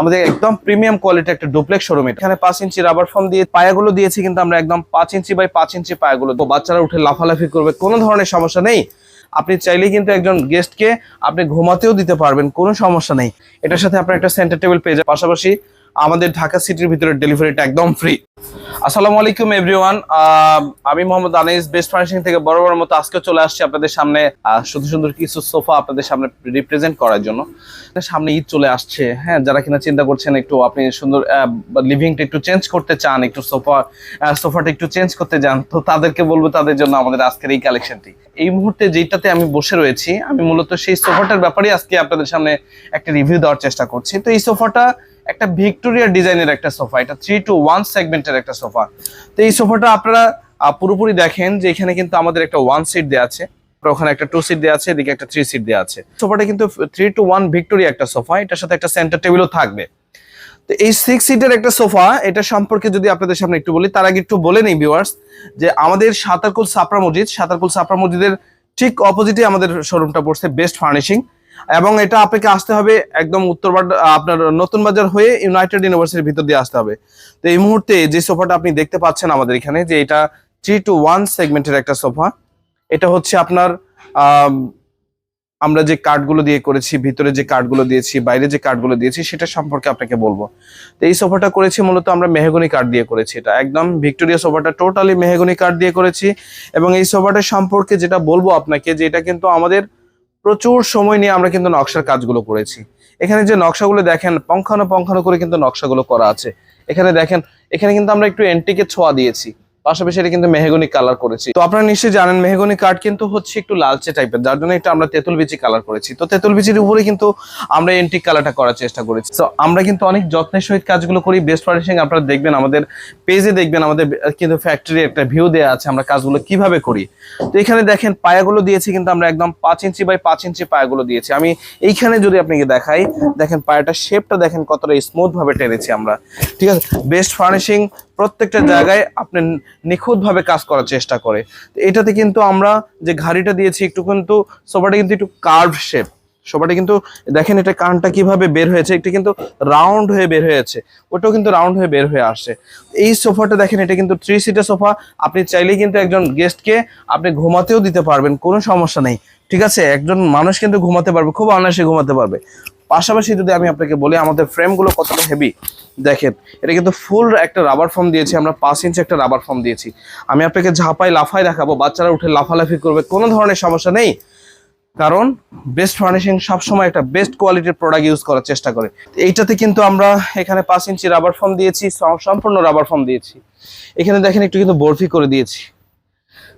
আমাদের একদম premium quality একটা ডুপ্লেক্স শোরুম এখানে পাঁচ ইঞ্চি রাবার ফর্ম দিয়ে পায়াগুলো দিয়েছি কিন্তু আমরা একদম পাঁচ ইঞ্চি বাই পাঁচ ইঞ্চি পায়াগুলো তো বাচ্চারা উঠে লাফালাফি করবে, কোনো ধরনের সমস্যা নেই। আপনি চাইলে কিন্তু একজন গেস্টকে আপনি ঘুমাতেও দিতে পারবেন, কোনো সমস্যা নেই। এটার সাথে আপনার একটা সেন্টার টেবিল পেয়ে যাবেন। পাশাপাশি আমাদের ঢাকা সিটির ভিতরে ডেলিভারিটা একদম ফ্রি আসসালামু আলাইকুম এভরিওয়ান আমি মোহাম্মদ আনিস বেস্ট ফার্নিশিং থেকে বড় বড় মতো আজকে চলে আসছি আপনাদের সামনে সুন্দর সুন্দর কিছু সোফা আপনাদের সামনে রিপ্রেজেন্ট করার জন্য। সামনে ঈদ চলে আসছে হ্যাঁ যারা কিনা চিন্তা করছেন একটু আপনি সুন্দর লিভিংটা একটু চেঞ্জ করতে চান, একটু সোফা সোফাটা একটু চেঞ্জ করতে চান তো তাদেরকে বলব তাদের জন্য আমাদের আজকের এই কালেকশনটি এই মুহূর্তে যেটাতে আমি বসে রয়েছি, আমি মূলত সেই সোফাটার ব্যাপারে আজকে আপনাদের সামনে একটা রিভিউ দেওয়ার চেষ্টা করছি। তো এই সোফাটা একটা ভিক্টোরিয়া ডিজাইনের একটা সোফা, এটা থ্রি টু ওয়ান সেগমেন্টের একটা সোফা। তো এই সোফাটা আপনারা পুরোপুরি দেখেন যে এখানে কিন্তু আমাদের একটা ওয়ান সিট দেওয়া আছে ওখানে একটা টু সিট দেওয়া আছে, এদিকে একটা থ্রি সিট দেওয়া আছে। সোফাটা কিন্তু থ্রি টু ওয়ান ভিক্টোরিয়া একটা সোফা, এটার সাথে একটা সেন্টার টেবিলও থাকবে। তো এই সিক্স সিটের একটা সোফা, এটা সম্পর্কে যদি আপনাদের সামনে একটু বলি, তার আগে একটু বলে নেই ভিউয়ার্স যে আমাদের সাতারকুল সাপরা মসজিদ, সাতারকুল সাপরা মসজিদের ঠিক অপোজিটে আমাদের শোরুমটা পড়ছে বেস্ট ফার্নিশিং এবং এটা আপনাকে আসতে হবে একদম উত্তর আপনার নতুন বাজার হয়ে ইউনাইটেড ইউনিভার্সিটির ভিতর দিয়ে আসতে হবে। তো এই মুহূর্তে যে সোফাটা আপনি দেখতে পাচ্ছেন আমাদের এখানে, যে এটা থ্রি টু ওয়ান সেগমেন্টের একটা সোফা, এটা হচ্ছে আপনার আমরা যে কার্ডগুলো দিয়ে করেছি, ভিতরে যে কার্ডগুলো দিয়েছি, বাইরে যে কার্ডগুলো দিয়েছি, সেটা সম্পর্কে আপনাকে বলব। তো এই সোফাটা করেছি মূলত আমরা মেহগনি কার্ড দিয়ে করেছি এটা। একদম ভিক্টোরিয়া সোফাটা, টোটালি মেহগনি কার্ড দিয়ে করেছি। এবং এই সোফাটা সম্পর্কে যেটা বলব আপনাকে, যে এটা কিন্তু আমাদের প্রচুর সময় নিয়ে আমরা কিন্তু নকশার কাজগুলো করেছি। এখানে যে নকশাগুলো দেখেন পঙ্খানো পঙ্খানো করে কিন্তু নকশাগুলো করা আছে। এখানে দেখেন, এখানে কিন্তু আমরা একটু এন্টিকে ছোঁয়া দিয়েছি। পাশাপাশি এটা কিন্তু মেহগনি কালার করেছি। তো আপনারা নিশ্চয়ই জানেন, মেহগনি কাঠ কিন্তু হচ্ছে একটু লালচে টাইপের যার জন্য এটা আমরা তেঁতুল বিচি কালার করেছি। তো তেঁতুল বিচির উপরে কিন্তু আমরা এন্টিক কালারটা করার চেষ্টা করেছি। তো আমরা কিন্তু অনেক যত্নের সহিত কাজগুলো করি। বেস্ট ফার্নিশিং আপনারা দেখবেন, আমাদের পেজে দেখবেন, আমাদের কিন্তু ফ্যাক্টরি একটা ভিউ দেওয়া আছে আমরা কাজগুলো কীভাবে করি। তো এখানে দেখেন, পায়াগুলো দিয়েছি কিন্তু আমরা একদম পাঁচ ইঞ্চি বাই পাঁচ ইঞ্চি পায়াগুলো দিয়েছি। আমি এইখানে যদি আপনাকে দেখাই, দেখেন পায়াটা শেপটা দেখেন কতটা স্মুথ ভাবে টেনেছি আমরা। ঠিক আছে? বেস্ট ফার্নিশিং প্রত্যেকটা জায়গায় আপনি নিখুঁত ভাবে কাজ করার চেষ্টা করে। এটাতে কিন্তু আমরা যে ঘাড়িটা দিয়েছি, একটু কিন্তু সোফাটা কিন্তু একটু কার্ভ শেপ সোফাটা কিন্তু দেখেন এটা কানটা কীভাবে বের হয়েছে এটা কিন্তু রাউন্ড হয়ে বের হয়েছে, ওটাও কিন্তু রাউন্ড হয়ে বের হয়ে আসছে। এই সোফাটা দেখেন, এটা কিন্তু থ্রি সিটের সোফা, আপনি চাইলেই কিন্তু একজন গেস্টকে আপনি ঘুমাতেও দিতে পারবেন, কোনো সমস্যা নেই। ঠিক আছে? একজন মানুষ কিন্তু ঘুমাতে পারবে, খুব অনায়াসে ঘুমাতে পারবে। পাশাপাশি যদি আমি আপনাকে বলি, আমাদের ফ্রেমগুলো কতটা হেভি দেখেন, এটা কিন্তু ফুল একটা রাবার ফর্ম দিয়েছি, আমরা পাঁচ ইঞ্চি একটা রাবার ফর্ম দিয়েছি। আমি আপনাকে ঝাঁপাই লাফাই দেখাবো, বাচ্চারা উঠে লাফালাফি করবে, কোনো ধরনের সমস্যা নেই। কারণ বেস্ট ফার্নিশিং সবসময় একটা বেস্ট কোয়ালিটির প্রোডাক্ট ইউজ করার চেষ্টা করে। এইটাতে কিন্তু আমরা এখানে পাঁচ ইঞ্চি রাবার ফর্ম দিয়েছি, সম- সম্পূর্ণ রাবার ফর্ম দিয়েছি। এখানে দেখেন, একটু কিন্তু বরফি করে দিয়েছি।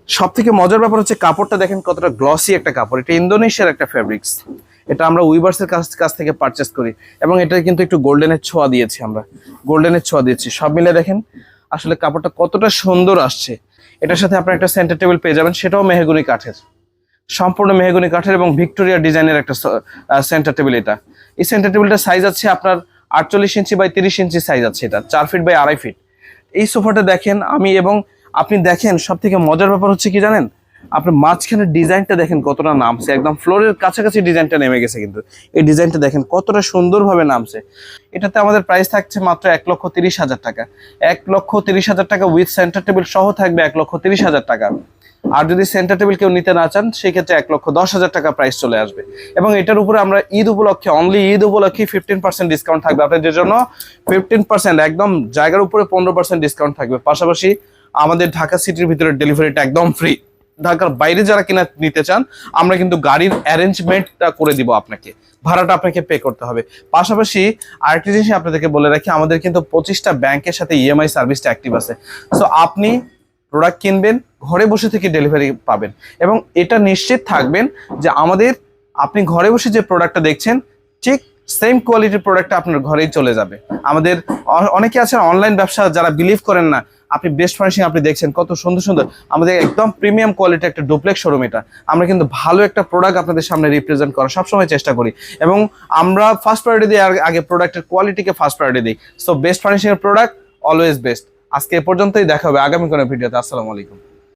সব থেকে মজার ব্যাপার হচ্ছে, কাপড়টা দেখেন কতটা গ্লসি একটা কাপড়, এটা ইন্দোনেশিয়ার একটা ফ্যাব্রিক্স এটা আমরা উইভার্সের কাছ কাছ থেকে পারচেস করি। এবং এটা কিন্তু একটু গোল্ডেনের ছোঁয়া দিয়েছি আমরা। গোল্ডেনের ছোঁয়া দিয়েছি। সব মিলে দেখেন, আসলে কাপড়টা কতটা সুন্দর আসছে। এটার সাথে আপনার একটা সেন্টার টেবিল পেয়ে যাবেন, সেটাও মেহগুনি কাঠের। সম্পূর্ণ মেহগুনি কাঠের এবং ভিক্টোরিয়া ডিজাইনের একটা সেন্টার টেবিল এটা। এই সেন্টার টেবিলটার সাইজ আছে আপনার আটচল্লিশ ইঞ্চি বাই তিরিশ ইঞ্চি সাইজ আছে এটা, চার ফিট বাই আড়াই ফিট এই সোফাটা দেখেন আমি এবং আপনি দেখেন সব থেকে মজার ব্যাপার হচ্ছে কি জানেন? আপনার মাঝখানের ডিজাইনটা দেখেন কতটা নামছে, একদম ফ্লোরের কাছাকাছি ডিজাইনটা নেমে গেছে কিন্তু। এই ডিজাইনটা দেখেন কতটা সুন্দরভাবে নামছে। এটাতে আমাদের প্রাইস থাকছে মাত্র এক লক্ষ তিরিশ হাজার টাকা। এক লক্ষ তিরিশ হাজার টাকা উইথ সেন্টার টেবিল সহ থাকবে এক লক্ষ তিরিশ হাজার টাকা। আর যদি সেন্টার টেবিল কেউ নিতে না চান, সেক্ষেত্রে এক লক্ষ দশ হাজার টাকা প্রাইস চলে আসবে। এবং এটার উপরে আমরা ঈদ উপলক্ষে অনলি ঈদ উপলক্ষে ফিফটিন পার্সেন্ট ডিসকাউন্ট থাকবে। আপনাদের জন্য ফিফটিন পার্সেন্ট একদম জায়গার উপরে পনেরো পার্সেন্ট ডিসকাউন্ট থাকবে। পাশাপাশি আমাদের ঢাকা সিটির ভিতরে ডেলিভারিটা একদম ফ্রি ঢাকার বাইরে যারা কিনা নিতে চান, আমরা কিন্তু গাড়ির অ্যারেঞ্জমেন্টটা করে দিব আপনাকে। ভাড়াটা আপনাকে পে করতে হবে। পাশাপাশি আরেকটি জিনিস আপনাদেরকে বলে রাখি, আমাদের কিন্তু পঁচিশটা ব্যাংকের সাথে ইএমআই সার্ভিসটা অ্যাক্টিভ আছে। সো আপনি প্রোডাক্ট কিনবেন, ঘরে বসে থেকে ডেলিভারি পাবেন। এবং এটা নিশ্চিত থাকবেন যে আমাদের, আপনি ঘরে বসে যে প্রোডাক্টটা দেখছেন, ঠিক সেম কোয়ালিটির প্রোডাক্টটা আপনার ঘরেই চলে যাবে। আমাদের অনেকে আছেন অনলাইন ব্যবসা যারা বিলিভ করেন না আপনি বেস্ট ফার্নিশিং আপনি দেখছেন, কত সুন্দর সুন্দর। আমাদের একদম প্রিমিয়াম কোয়ালিটি একটা ডুপ্লেক্স শোরুম এটা। আমরা কিন্তু ভালো একটা প্রোডাক্ট আপনাদের সামনে রিপ্রেজেন্ট করার সবসময় চেষ্টা করি। এবং আমরা ফার্স্ট প্রায়োরিটি দিই আগে প্রোডাক্টের কোয়ালিটিকে ফার্স্ট প্রায়োরিটি দিই। সো বেস্ট ফার্নিশিং এর প্রোডাক্ট অলওয়েজ বেস্ট আজকে এ পর্যন্তই, দেখা হবে আগামী কোনো ভিডিওতে আসসালামু আলাইকুম।